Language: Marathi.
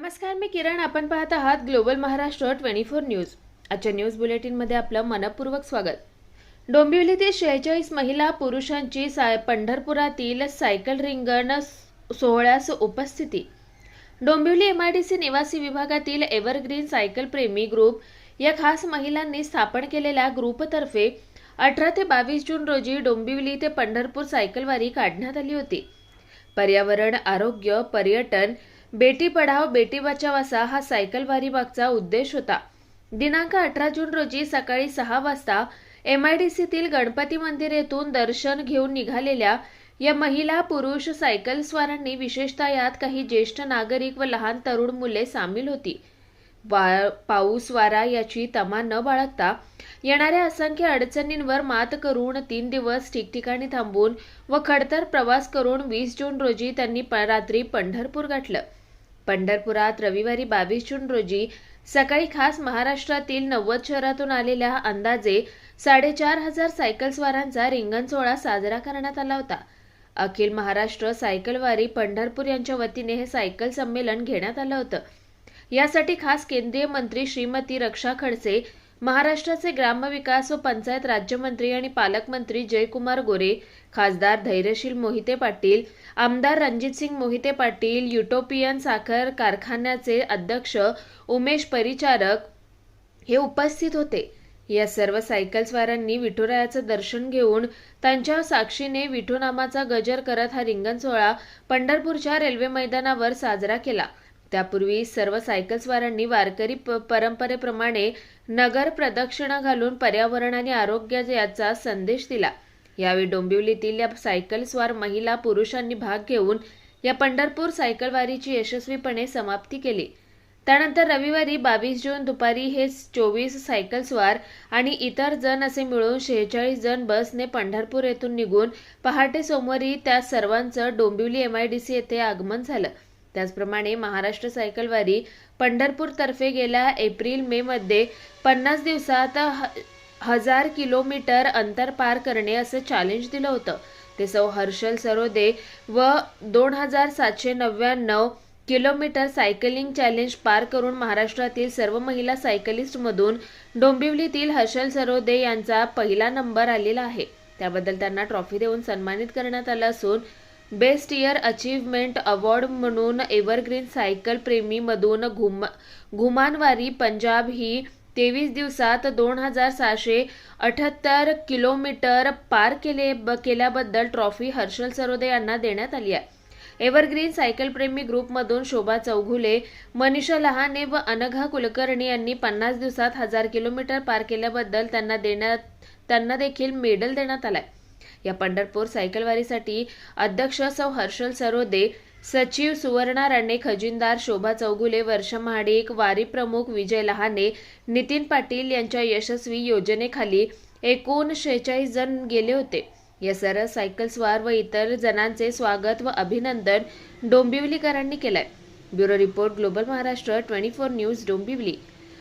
नमस्कार मी किरण. आपण पाहत आहात global Maharashtra twenty four news. आजच्या न्यूज बुलेटिनमध्ये आपलं मनपूर्वक स्वागत. डोंबिवलीतील शेहेचाळीस महिला पुरुषांची साय पंढरपुरातील सायकल रिंगण सोहळ्यास उपस्थिती. Dombivli M I D C निवासी विभागातील एव्हरग्रीन सायकल प्रेमी ग्रुप या खास महिलांनी स्थापन केलेल्या ग्रुपतर्फे अठरा ते बावीस जून रोजी डोंबिवली ते पंढरपूर सायकलवारी काढण्यात आली होती. पर्यावरण आरोग्य पर्यटन बेटी पढाव बेटी बचाव असा हा सायकल मागचा उद्देश होता. दिनांक अठरा जून रोजी सकाळी सहा वाजता एम आय डी सीतील गणपती मंदिर येथून दर्शन घेऊन निघालेल्या या महिला पुरुष सायकल स्वारांनी विशेषतः यात काही ज्येष्ठ नागरिक व लहान तरुण मुले सामील होती. वा पाऊस वारा याची तमा न बाळगता येणाऱ्या असंख्य अडचणींवर मात करून तीन दिवस ठिकठिकाणी थांबून व खडतर प्रवास करून वीस जून रोजी त्यांनी रात्री पंढरपूर गाठलं. पंढरपुरात रविवारी बावीस जून रोजी सकाळी खास महाराष्ट्रातील नव्वद शहरातून आलेल्या अंदाजे साडेचार हजार सायकलस्वारांचा रिंगण सोहळा साजरा करण्यात आला होता. अखिल महाराष्ट्र सायकलवारी पंढरपूर यांच्या वतीने हे सायकल संमेलन घेण्यात आलं होतं. यासाठी खास केंद्रीय मंत्री श्रीमती रक्षा खडसे महाराष्ट्राचे ग्रामविकास व पंचायत राज्यमंत्री आणि पालकमंत्री जयकुमार गोरे खासदार धैर्यशील मोहिते पाटील आमदार रणजितसिंग मोहिते पाटील युटोपियन साखर कारखान्याचे अध्यक्ष उमेश परिचारक हे उपस्थित होते. या सर्व सायकलस्वारांनी विठुरायाचं दर्शन घेऊन त्यांच्या साक्षीने विठुनामाचा गजर करत हा रिंगण सोहळा पंढरपूरच्या रेल्वे मैदानावर साजरा केला. त्यापूर्वी सर्व सायकलस्वारांनी वारकरी प- परंपरेप्रमाणे नगर प्रदक्षिणा घालून पर्यावरण आणि आरोग्य याचा संदेश दिला. यावेळी डोंबिवलीतील या सायकलस्वार महिला पुरुषांनी भाग घेऊन या पंढरपूर सायकलवारीची यशस्वीपणे समाप्ती केली. त्यानंतर रविवारी बावीस जून दुपारी हे चोवीस सायकलस्वार आणि इतर जण असे मिळून शेहेचाळीस जण बसने पंढरपूर येथून निघून पहाटे सोमवारी त्या सर्वांचं Dombivli M I D C येथे आगमन झालं. त्याचप्रमाणे महाराष्ट्र सायकलवारी पंढरपूरतर्फे गेल्या एप्रिल मे मध्ये पन्नास दिवसात ह- हजार किलोमीटर अंतर पार करणे असं चॅलेंज दिलं होतं. ते सौ हर्षल सरोदे व दोन हजार सातशे नव्याण्णव किलोमीटर सायकलिंग चॅलेंज पार करून महाराष्ट्रातील सर्व महिला सायकलिस्टमधून डोंबिवलीतील हर्षल सरोदे यांचा पहिला नंबर आलेला आहे. त्याबद्दल त्यांना ट्रॉफी देऊन सन्मानित करण्यात आलं असून बेस्ट इयर अचीवमेंट अवॉर्ड म्हणून एव्हरग्रीन सायकल प्रेमीमधून घुम घुमानवारी पंजाब ही तेवीस दिवसात दोन हजार सहाशे अठ्याहत्तर किलोमीटर पार केले ब- केल्याबद्दल ट्रॉफी हर्षल सरोदे यांना देण्यात आली आहे. एव्हरग्रीन सायकलप्रेमी ग्रुपमधून शोभा चौघुले मनीषा लहाने व अनघा कुलकर्णी यांनी पन्नास दिवसात हजार किलोमीटर पार केल्याबद्दल त्यांना देण्यात त्यांना देखील मेडल देण्यात आलाय. या पंढरपूर सायकलवारीसाठी अध्यक्ष सौ हर्षल सरोदे सचिव सुवर्णा राणे खजिनदार शोभा चौगुले वर्षा महाडिक वारी प्रमुख विजय लहाने नितीन पाटील यांच्या यशस्वी योजनेखाली एकूण शेहेचाळीस जण गेले होते. या सर्व सायकलस्वार व इतर जणांचे स्वागत व अभिनंदन डोंबिवलीकरांनी केलंय. Bureau report global Maharashtra twenty four news Dombivli.